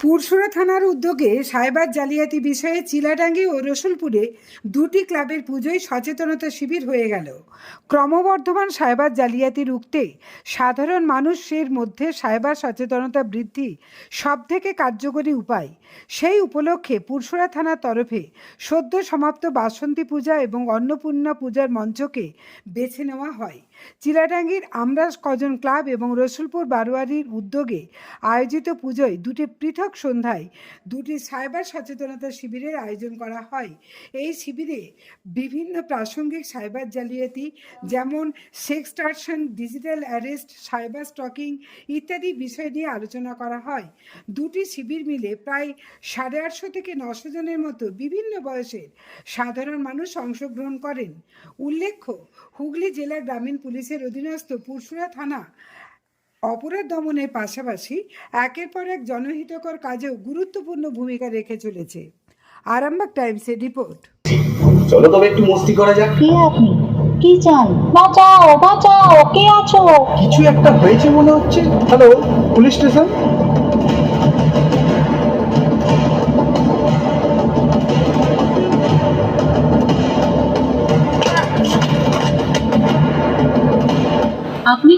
পুরসুরা থানার উদ্যোগে সাইবার জালিয়াতি বিষয়ে চিলাডাঙ্গি ও রসুলপুরে দুটি ক্লাবের পুজোয় সচেতনতা শিবির হয়ে গেল। ক্রমবর্ধমান সাইবার জালিয়াতি রুখতে সাধারণ মানুষের মধ্যে সাইবার সচেতনতা বৃদ্ধি সবথেকে কার্যকরী উপায়। সেই উপলক্ষে পুরসুরা থানার তরফে সদ্য সমাপ্ত বাসন্তী পূজা এবং অন্নপূর্ণা পূজার মঞ্চকে বেছে নেওয়া হয়। চিলাডাঙ্গির আমরাজ কজন ক্লাব এবং রসুলপুর বারোয়ারির উদ্যোগে আয়োজিত পুজোয় দুটি পৃথক সন্ধ্যায় দুটি সাইবার সচেতনতা শিবিরের আয়োজন করা হয়। এই শিবিরে বিভিন্ন প্রাসঙ্গিক সাইবার জালিয়াতি, যেমন sextortion digital arrest, cyber stalking ইত্যাদি বিষয় নিয়ে আলোচনা করা হয়। দুটি শিবির মিলে প্রায় সাড়ে আটশো থেকে নশো জনের মতো বিভিন্ন বয়সের সাধারণ মানুষ অংশগ্রহণ করেন। উল্লেখ্য, হুগলি জেলা গ্রামীণ পুলিশের অধীনস্থ পুরসুরা থানা অপরাধ দমনের পাশাপাশি একের পর এক জনহিতকর কাজেও গুরুত্বপূর্ণ ভূমিকা রেখে চলেছে। আরামবাগ টাইমসের রিপোর্ট। চলো তবে একটু মস্তি করা যাক। কে আপনি? কি চান? বাঁচাও বাঁচাও কে আছো? কিছু একটা হয়েছে মনে হচ্ছে। হ্যালো পুলিশ স্টেশন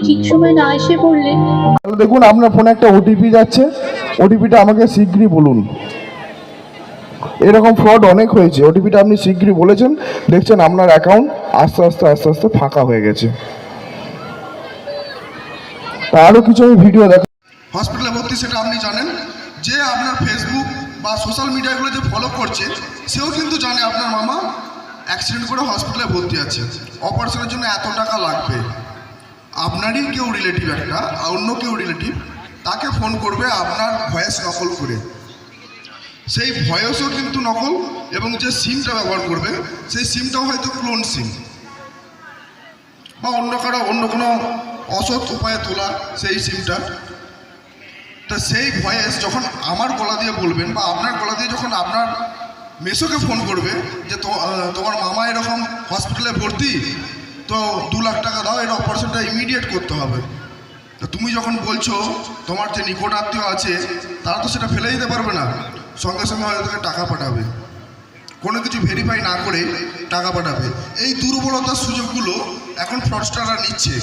ঠিক সময় না এসে পড়লে তাহলে দেখুন আপনার ফোনে একটা ওটিপি যাচ্ছে। ওটিপিটা আমাকে শীঘ্রই বলুন। এরকম ফ্রড অনেক হয়েছে। ওটিপিটা আপনি শীঘ্রই বলেছেন। দেখছেন আপনার অ্যাকাউন্ট আস্তে আস্তে আস্তে আস্তে ফাঁকা হয়ে গেছে। কিছু আমি ভিডিও দেখ হসপিটালে ভর্তি সেটা আপনি জানেন। যে আপনার ফেসবুক বা সোশ্যাল মিডিয়াগুলো যে ফলো করছে সেও কিন্তু জানে আপনার মামা অ্যাক্সিডেন্ট করে হসপিটালে ভর্তি আছে। অপারেশনের জন্য এত টাকা লাগবে। আপনারই কেউ রিলেটিভ একটা অন্য কেউ রিলেটিভ তাকে ফোন করবে আপনার ভয়েস নকল করে। সেই ভয়েসও কিন্তু নকল, এবং যে সিমটা ব্যবহার করবে, সেই সিমটাও হয়তো ক্লোন সিম বা অন্য কারও, অন্য কোনো অসৎ উপায়ে তোলা সেই সিমটা তা সেই ভয়েস যখন আমার গলা দিয়ে বলবেন, বা আপনার গলা দিয়ে যখন আপনার মেসোকে ফোন করবে, যে তোমার মামা এরকম হসপিটালে ভর্তি তো দু লাখ টাকা দাও এটা অপারেশনটা ইমিডিয়েট করতে হবে। তো তুমি যখন বলছো, তোমার যে নিকট আত্মীয় আছে, তারা তো সেটা ফেলে দিতে পারবে না। সঙ্গে সঙ্গে হয়তো তোকে টাকা পাঠাবে। কোনো কিছু ভেরিফাই না করে টাকা পাঠাবে। এই দুর্বলতার সুযোগগুলো এখন ফ্রডস্টাররা নিচ্ছে।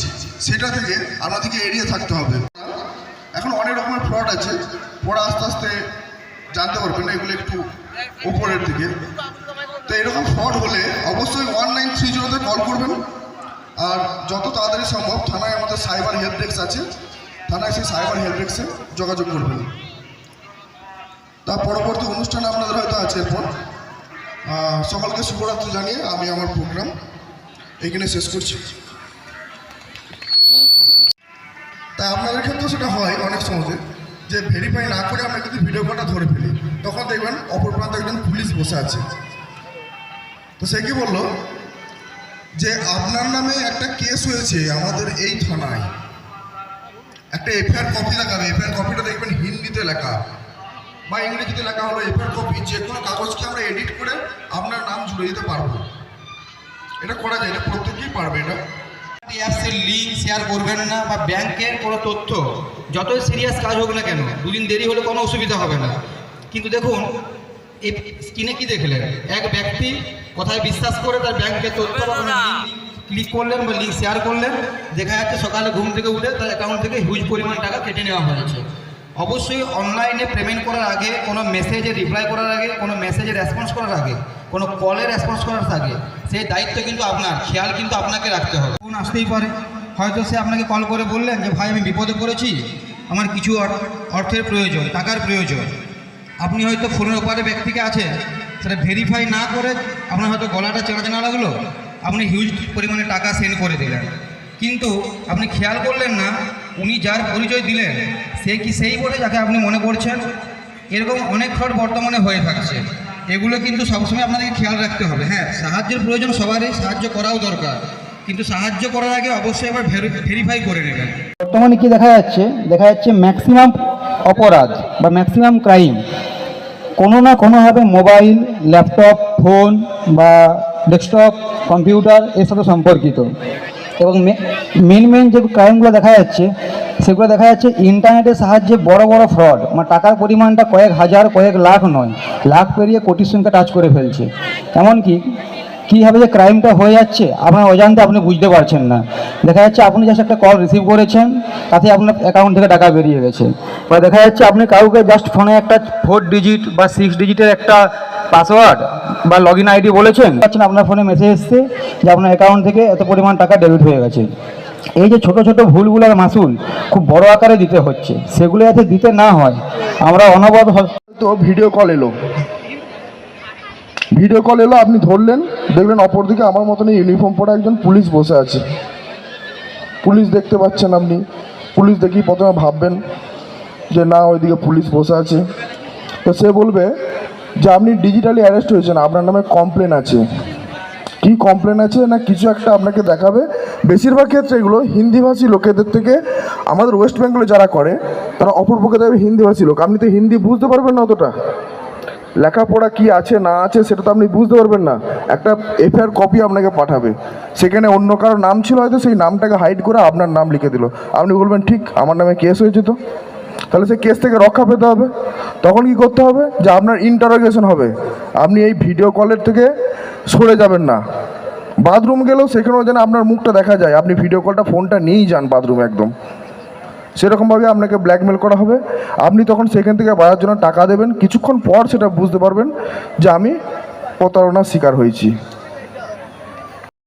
সেটা থেকে আপনাদেরকে এড়িয়ে থাকতে হবে। এখন অনেক রকমের ফ্রড আছে। পরে আস্তে আস্তে জানতে পারবেন এগুলো একটু উপরের দিকে। তো এরকম ফ্রড হলে অবশ্যই ওয়ান নাইন থ্রি জিরোতে কল করবেন। আর যত তাড়াতাড়ি সম্ভব থানায় আমাদের সাইবার হেল্প ডেস্ক আছে, থানায় সেই সাইবার হেল্প ডেস্কে যোগাযোগ করবেন। তার পরবর্তী অনুষ্ঠান আপনাদের হয়তো আছে এরপর। সকলকে শুভরাত্রি জানিয়ে আমি আমার প্রোগ্রাম এখানে শেষ করছি। তাই আপনাদের ক্ষেত্রেও সেটা হয় অনেক সহজে, যে ভেরিফাই না করে আমরা যদি ভিডিও কলটা ধরে ফেলি, তখন দেখবেন অপর প্রান্তে একজন পুলিশ বসে আছে। তো সে কি বলল? যে আপনার নামে একটা কেস হয়েছে আমাদের এই থানায়। একটা এফআইআর কপি দেখাবে এফআইআর কপিটা দেখবেন হিন্দিতে লেখা। বা ইংরেজিতে লেখা হলো এফআইআর কপি যে কোনো কাগজকে আমরা এডিট করে আপনার নাম জুড়ে দিতে পারব। এটা করা যায়, এটা প্রত্যেকেই পারবে। এটা অ্যাপসের লিঙ্ক শেয়ার করবেন না বা ব্যাংকের কোনো তথ্য, যতই সিরিয়াস কাজ হোক না কেন, দুদিন দেরি হলে কোনো অসুবিধা হবে না। কিন্তু দেখুন এই স্ক্রিনে কি দেখলেন? এক ব্যক্তি কোথায় বিশ্বাস করে তার ব্যাংকের তথ্য বা ক্লিক করলেন বা লিঙ্ক শেয়ার করলেন। দেখা যাচ্ছে সকালে ঘুম থেকে উঠে তার অ্যাকাউন্ট থেকে হিউজ পরিমাণ টাকা কেটে নেওয়া হয়েছে। অবশ্যই অনলাইনে পেমেন্ট করার আগে কোনো মেসেজে রিপ্লাই করার আগে কোনো মেসেজে রেসপন্স করার আগে কোনো কলে রেসপন্স করার আগে সেই দায়িত্ব কিন্তু আপনার খেয়াল কিন্তু আপনাকে রাখতে হবে। ফোন আসতেই পারে। হয়তো সে আপনাকে কল করে বললেন যে ভাই আমি বিপদে পড়েছি। আমার কিছু অর- অর্থের প্রয়োজন টাকার প্রয়োজন। আপনি হয়তো ফোনের ওপারে ব্যক্তিকে আছেন, সেটা ভেরিফাই না করে আপনার হয়তো গলাটা চেনা চেনা লাগল, আপনি হিউজ পরিমাণে টাকা সেন্ড করে দিলেন। কিন্তু আপনি খেয়াল করলেন না, উনি যার পরিচয় দিলেন, সে কি সেই বলে যাকে আপনি মনে করছেন? এরকম অনেক ফ্রড বর্তমানে হয়ে থাকছে। এগুলো কিন্তু সবসময় আপনাদেরকে খেয়াল রাখতে হবে। হ্যাঁ সাহায্যের প্রয়োজন সবারই, সাহায্য করাও দরকার। কিন্তু সাহায্য করার আগে অবশ্যই আবার ভেরিফাই করে নেবেন। বর্তমানে কি দেখা যাচ্ছে? দেখা যাচ্ছে ম্যাক্সিমাম অপরাধ বা ম্যাক্সিমাম ক্রাইম কোনো না কোনোভাবে মোবাইল, ল্যাপটপ, ফোন বা ডেস্কটপ, কম্পিউটার এর সাথে সম্পর্কিত। এবং মেন মেন যে ক্রাইমগুলো দেখা যাচ্ছে, সেগুলো দেখা যাচ্ছে ইন্টারনেটের সাহায্যে বড় বড় ফ্রড মানে টাকার পরিমাণটা কয়েক হাজার, কয়েক লাখ নয়। লাখ পেরিয়ে কোটির সংখ্যা টাচ করে ফেলছে। এমনকি কীভাবে যে ক্রাইমটা হয়ে যাচ্ছে, আপনার অজান্তে আপনি বুঝতে পারছেন না। দেখা যাচ্ছে আপনি জাস্ট একটা কল রিসিভ করেছেন, তাতে আপনার অ্যাকাউন্ট থেকে টাকা বেরিয়ে গেছে। বা দেখা যাচ্ছে আপনি কাউকে জাস্ট ফোনে একটা ফোর ডিজিট বা সিক্স ডিজিটের একটা পাসওয়ার্ড বা লগ ইন আইডি বলেছেন, পাচ্ছেন, আপনার ফোনে মেসেজ এসছে যে আপনার অ্যাকাউন্ট থেকে এত পরিমাণ টাকা ডেবিট হয়ে গেছে। এই যে ছোট ছোট ভুলগুলোর মাসুল খুব বড় আকারে দিতে হচ্ছে, সেগুলো যাতে দিতে না হয়, আমরা অনবরত হ- তো ভিডিও কল এলো। ভিডিও কল এলো, আপনি ধরলেন, দেখলেন অপরদিকে আমার মতন ইউনিফর্ম পরা একজন পুলিশ বসে আছে। পুলিশ দেখতে পাচ্ছেন আপনি। পুলিশ দেখি প্রথমে ভাববেন যে না, ওইদিকে পুলিশ বসে আছে। তো সে বলবে যে, আপনি ডিজিটালি অ্যারেস্ট হয়েছেন, আপনার নামে কমপ্লেন আছে। কি কমপ্লেন আছে না কিছু একটা আপনাকে দেখাবে? বেশিরভাগ ক্ষেত্রে এগুলো হিন্দিভাষী লোকেদের থেকে আমাদের ওয়েস্ট বেঙ্গলে যারা করে, তারা অপরপক্ষে দেবে হিন্দিভাষী লোক। আপনি তো হিন্দি বুঝতে পারবেন না অতটা। লেখাপড়া কি আছে, না আছে, সেটা তো আপনি বুঝতে পারবেন না। একটা এফআইআর কপি আপনাকে পাঠাবে। সেখানে অন্য কারও নাম ছিল হয়তো, সেই নামটাকে হাইড করে আপনার নাম লিখে দিল। আপনি বলবেন, ঠিক, আমার নামে কেস হয়েছে তো। তাহলে সেই কেস থেকে রক্ষা পেতে হবে। তখন কি করতে হবে? যে আপনার ইন্টারোগেশন হবে। আপনি এই ভিডিও কলের থেকে সরে যাবেন না। বাথরুম গেলেও সেখানেও যেন আপনার মুখটা দেখা যায়। আপনি ভিডিও কলটা ফোনটা নিয়েই যান বাথরুমে একদম। সেরকমভাবে আপনাকে ব্ল্যাকমেল করা হবে। আপনি তখন সেখান থেকে বাড়ার জন্য টাকা দেবেন। কিছুক্ষণ পর সেটা বুঝতে পারবেন যে আমি প্রতারণার শিকার হয়েছি।